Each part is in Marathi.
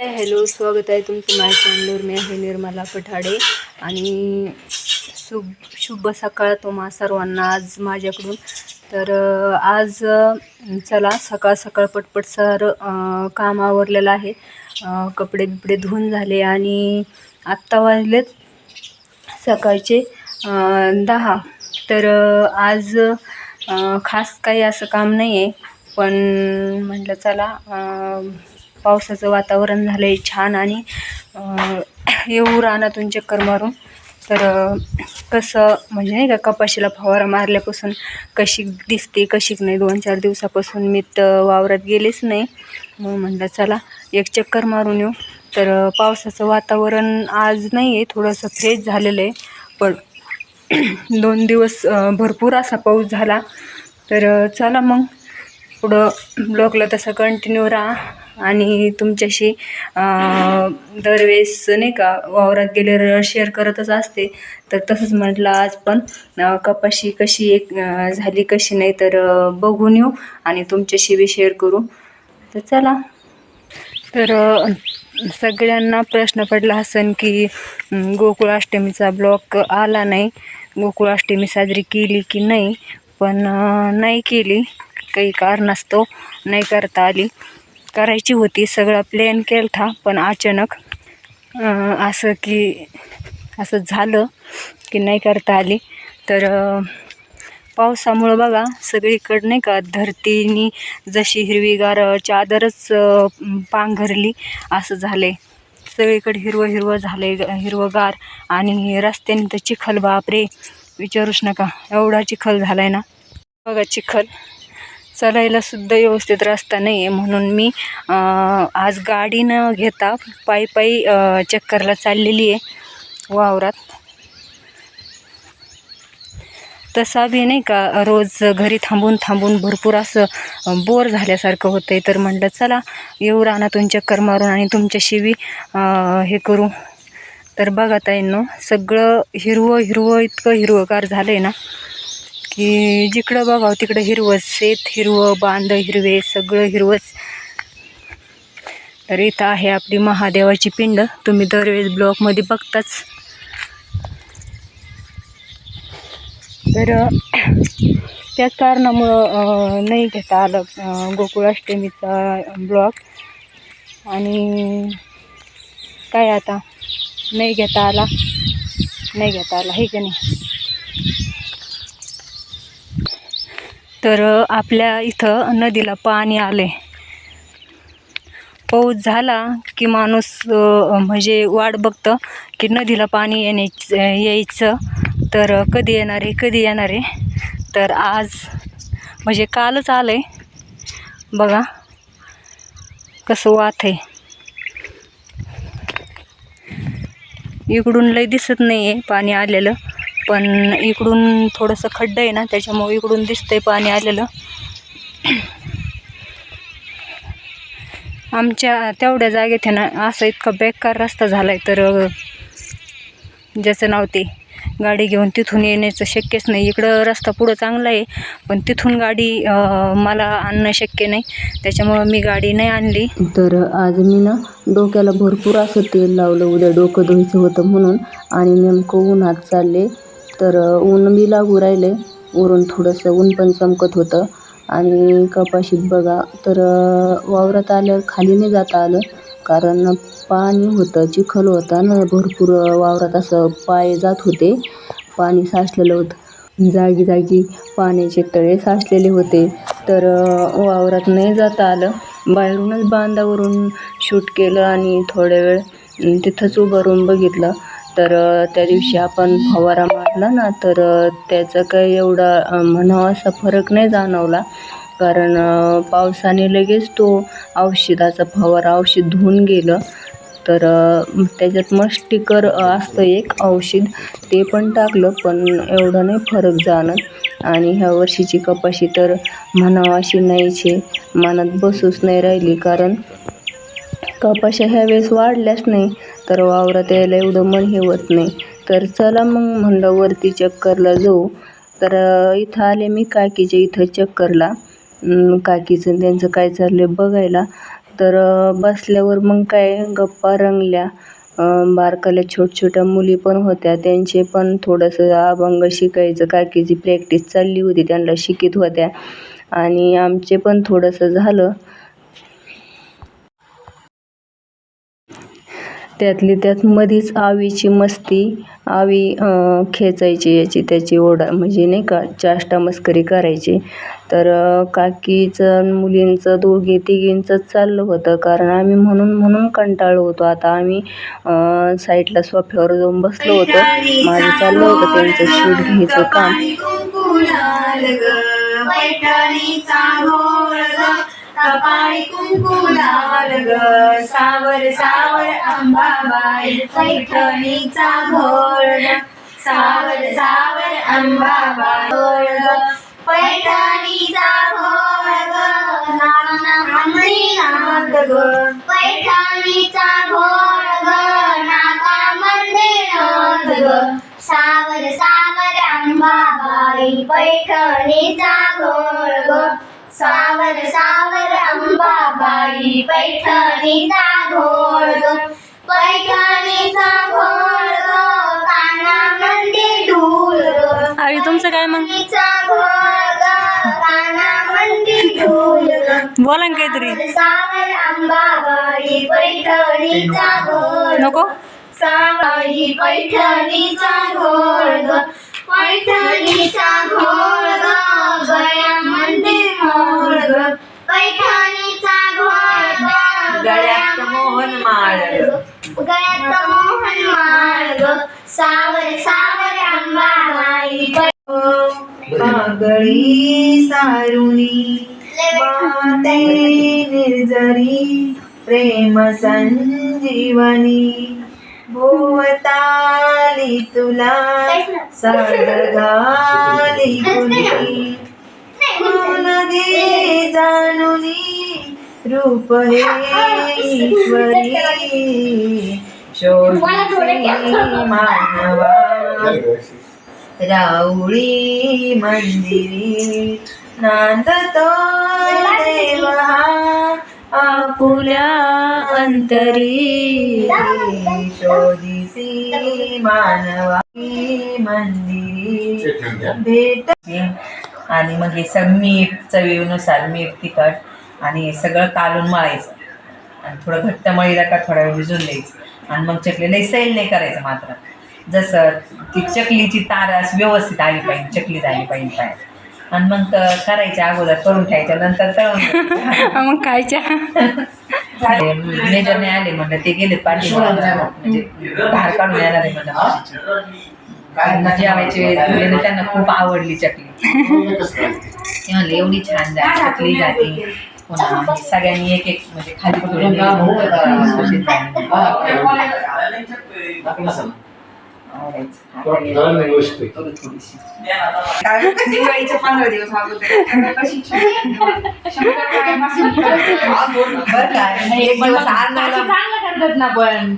हॅलो स्वागत आहे तुमचं माझ्या चॅनलवर मी आहे निर्मला पठाडे. आणि शुभ शुभ सकाळ तुम्हा सर्वांना आज माझ्याकडून. तर आज चला सकाळ सकाळ पटपट सर काम आवरलेलं आहे. कपडे बिपडे धुवून झाले आणि आत्ता वाजलेत सकाळचे दहा. तर आज खास काही असं काम नाही आहे पण म्हटलं चला पावसाचं वातावरण झालं आहे छान आणि येऊ रानातून चक्कर मारून. तर कसं म्हणजे नाही का कपाशीला फवारा मारल्यापासून कशी दिसते कशी नाही दोन चार दिवसापासून मी तर वावरात गेलेच नाही. मग म्हणलं चला एक चक्कर मारून येऊ. तर पावसाचं वातावरण आज नाही आहे थोडंसं फ्रेश झालेलं आहे. पण दोन दिवस भरपूर असा पाऊस झाला. तर चला मग. पुढं ब्लॉगला तसं कंटिन्यू राहा. आणि तुमच्याशी दरवेळेस नाही का वावरात गेल्यावर शेअर करतच असते. तर तसंच म्हटलं आज पण कपाशी कशी एक झाली कशी नाही तर बघून येऊ आणि तुमच्याशी बी शेअर करू. तर चला. तर सगळ्यांना प्रश्न पडला असेल की गोकुळाष्टमीचा ब्लॉक आला नाही. गोकुळाष्टमी साजरी केली की नाही. पण नाही केली. काही कारणास्तव नाही करता आली. करायची होती सगळा प्लॅन केला होता पण अचानक असं की असं झालं की नाही करता आली. तर पावसामुळं बघा सगळीकडं नाही का धरतीनी जशी हिरवीगार चादरच पांघरली असं झालं आहे सगळीकडे हिरवं हिरवं झालं आहे हिरवंगार. आणि रस्त्याने तर चिखल बापरे! विचारूच नका एवढा चिखल झाला आहे ना. बघा चिखल. चालायला सुद्धा व्यवस्थित रस्ता नाही आहे म्हणून मी आज गाडी न घेता पायी पायी चक्करला चाललेली आहे वावरात. तसा बी नाही का रोज घरी थांबून थांबून भरपूर असं बोर झाल्यासारखं होतं आहे तर म्हटलं चला येऊ रानातून चक्कर मारून आणि तुमच्याशी बी हे करू. तर बघा ताईंनो सगळं हिरवं हिरवं इतकं हिरवंगार झालं आहे ना. की जिकडं बघावं तिकडं हिरवं शेत हिरवं बांध हिरवे सगळं हिरवंच. तर इथं आहे आपली महादेवाची पिंड. तुम्ही दरवेळेस ब्लॉकमध्ये बघताच. तर त्याच कारणामुळं नाही घेता आलं गोकुळाष्टमीचा ब्लॉक आणि काय आता? नाही घेता आला? नाही घेता आला हे की नाही? तर आपल्या इथं नदीला पाणी आले पाऊस झाला की माणूस म्हणजे वाट बघतं की नदीला पाणी येण्याचं यायचं. तर कधी येणार आहे कधी येणार आहे. तर आज म्हणजे कालच आलं आहे बघा कसं वात आहे. इकडून लय दिसत नाही आहे पाणी आलेलं. पण इकडून थोडंसं खड्डं आहे ना त्याच्यामुळे इकडून दिसतंय पाणी आलेलं. आमच्या तेवढ्या जागेत आहे ना असं इतका बेकार रस्ता झाला आहे तर ज्याचं नाव ते गाडी घेऊन तिथून येण्याचं शक्यच नाही. इकडं रस्ता पुढं चांगला आहे पण तिथून गाडी मला आणणं शक्य नाही. त्याच्यामुळं मी गाडी नाही आणली. तर आज मी ना डोक्याला भरपूर असं तेल लावलं उद्या डोकं धुवायचं होतं म्हणून. आणि नेमकं उन्हात चालले तर ऊन बी लागू राहिले. वरून थोडंसं ऊन पण चमकत होतं. आणि कपाशीत बघा तर वावरात आल्यावर खाली नाही जाता आलं. कारण पाणी होतं चिखल होता ना. भरपूर वावरात असं पाय जात होते. पाणी साचलेलं होतं. जागी जागी पाण्याचे तळे साचलेले होते. तर वावरात नाही जाता आलं. बाहेरूनच बांधावरून शूट केलं आणि थोड्या वेळ तिथंच उभं राहून बघितलं. तर त्या दिवशी आपण फवारा मारला ना तर त्याचा काही एवढा म्हणावा असा फरक नाही जाणवला. कारण पावसाने लगेच तो औषधाचा फवारा औषध धुवून गेलं. तर त्याच्यात मस्टिकर असतं एक औषध ते पण टाकलं पण एवढं नाही फरक जाणत. आणि ह्या वर्षीची कपाशी तर म्हणावं अशी नाहीच मनात बसूच नाही राहिली कारण कपाशा ह्या वेळेस वाढल्याच नाही. तर वावरात यायला एवढं मन हे होत नाही. तर चला मग म्हणलं वरती चक्करला जाऊ. तर इथं आले मी काकीच्या इथं चक्करला. काकीचं त्यांचं काय चाललं बघायला. तर बसल्यावर मग काय गप्पा रंगल्या. बारकाल्या छोट छोट्या मुली पण होत्या. त्यांचे पण थोडंसं अभंग शिकायचं. काकीची प्रॅक्टिस चालली होती. त्यांना शिकीत होत्या. आणि आमचे पण थोडंसं झालं. त्यातली त्यात मध्येच आवीची मस्ती आवी खेचायची याची त्याची ओढा म्हणजे नाही का चाष्टा मस्करी करायची. तर काकीचं मुलींचं दोघे तिघींचंच चाललं होतं. कारण आम्ही म्हणून म्हणून कंटाळलो होतो. आता आम्ही साईडला सोफ्यावर जाऊन बसलो होतो. माझं चाललं होतं त्यांचं शूट घ्यायचं काम. कपाळी कुंकू लाल ग. सावर सावर अंबाबाई पैठणीचा घोळ सावर सावर अंबाबाई घोळ ग. पैठणीचा घोळ ग. नाथ ग. पैठणीचा घोळ ग. नाका मंदिर ग. सावर सावर अंबाबाई पैठणीचा घोळ सावर सावर अंबाबाई पैठणीचा घोळ ग. पैठणीचा घोळ ग काना मंदिर ढूल ग. आवी तुमचं काय मग? पैठणीचा घोळ ग ग. बोला ना काहीतरी. सावर अंबाबाई पैठणीचा घोळ नको. सावळी पैठणीचा घोळ ग. पैठणीचा मोहन माळ ग. गळ्यात मोहन माळ ग सावर सावर अंबाबाई पागळी सारुणी वाटे निर्जरी प्रेम संजीवनी. भोवताली तुला सारगाली कुणी नदी जानुनी. रूप हे ईश्वरी शोधी मानवा. राऊळी मंदिरी नांदतो देव. आपुल्या अंतरी शोधिसी मानवा. मंदिरी भेट. आणि मग हे सगळं मीठ चवीनुसार मीठ तिखट आणि हे सगळं कालून मळायचं. आणि थोडं घट्ट मळीला का थोडा वेळ भिजून द्यायचं. आणि मग चकली लई सैल नाही करायचं मात्र. जसं ती चकलीची तार अशी व्यवस्थित आली पाहिजे चकली झाली पाहिजे काय आणि मग करायच्या अगोदर करून ठेवायच्या नंतर तळून मग खायच्या. मेजरने आले म्हणलं ते गेले पाठी म्हणजे बाहेर काढून येणार आहे म्हणलं जेवायची त्यांना खूप आवडली चकली. ते म्हणले एवढी छान झाली चकली जाते सगळ्यांनी एक एक म्हणजे खाली थोडी खुसखुशीत झाली. आवडायचं. थोडी थोडीशी. दिवाळीच्या पंधरा दिवस? एक दिवस करतात ना पण.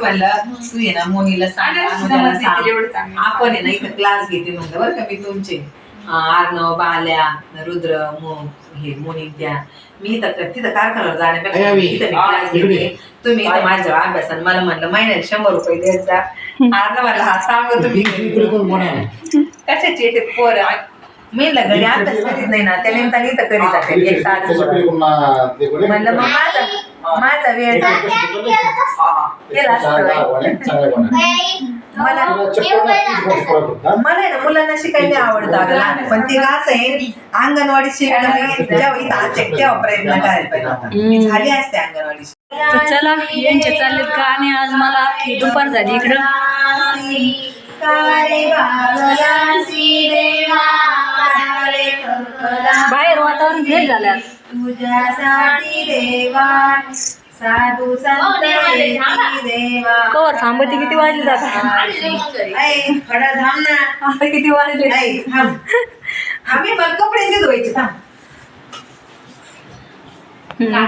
म्हणलं तू ये ना मोनीला सांग आपण आहे ना इथं क्लास घेते म्हणलं बरं का मी तुमचे. अर्णव बाल्या रुद्र मो हे मी इथं तिथं कारखान्यावर जाण्यापेक्षा इथं मी क्लास घेते. तुम्ही इथं माझ्या अभ्यासाने मला म्हणलं महिन्याला शंभर रुपये द्यायचा. जा अर्णवाला हा सांगा तुम्ही कशाचे ते पोर? मी घरी अभ्यास करीत नाही ना त्या निमित्ताने इथं करीत जाते एक तास म्हणलं मग माझा माझा वेळ केला असतं. मला मला आहे ना मुलांना शिकायला आवडतं अगं लहान. पण ते कसं आहे अंगणवाडी शिकणं जेव्हा इथं आले तेव्हा प्रयत्न करायला पाहिजे. होता. मी झाली असते अंगणवाडी तर चला यांचे चाललेत गाणे. आज मला अख्खी दुपार झाली इकडं. बाहेर वातावरण भेट झालं. तुझ्यासाठी देवा साधू संत येती देवा कवर थांबती किती वाजले जातात? खडा थांब ना. आता किती वाजले? आम्ही मग कपडे धुवायचे थांब.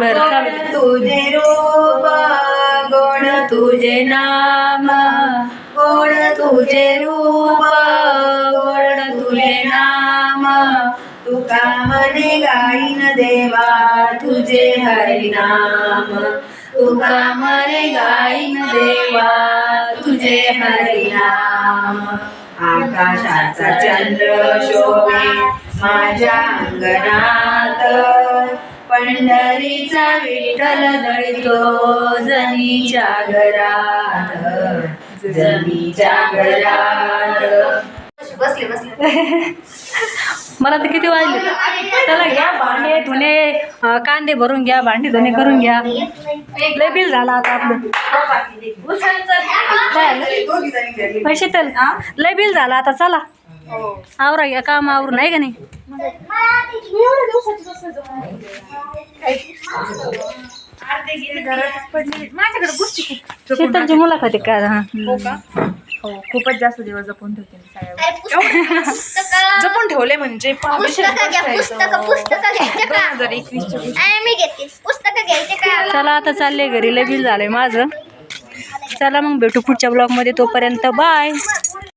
बरं तुझे रूप गोड तुझे नाम गोड तुझे रूप गोड तुझे नाम. तू तुका मने गाईन देवा तुझे हरिनाम. तुका मरे गाईन देवा तुझे हरिनाम आकाशाचा चंद्र शोभे माझ्या अंगणात. पंढरीचा विठ्ठल दळतो जनीच्या घरात. जनीच्या घरात. बसले बसले. मला तर किती वाजले? चला घ्या भांडे धुणे कांदे भरून घ्या भांडे धुणे करून घ्या. लय बिल झाला आता आपलं? पैसे तर लय बिल झाला आता चला. आवरा घ्या काम आवरून आहे का नाही? माझ्याकडे गोष्टी खूप. शीतलची मुलाखत आहे का? हा. हो खूपच जास्त दिवस जपून ठेवते मी सगळ्या अरे पुस्तक पुस्तक. जपून ठेवले म्हणजे पुस्तकं घ्या पुस्तकं पुस्तकं घ्यायचे दोन का? हजार एकवीसच्या अरे मी घेते. पुस्तकं घ्यायचे का? चला आता चालले घरी. बिल झालंय माझं. चला मग भेटू पुढच्या ब्लॉगमध्ये तोपर्यंत बाय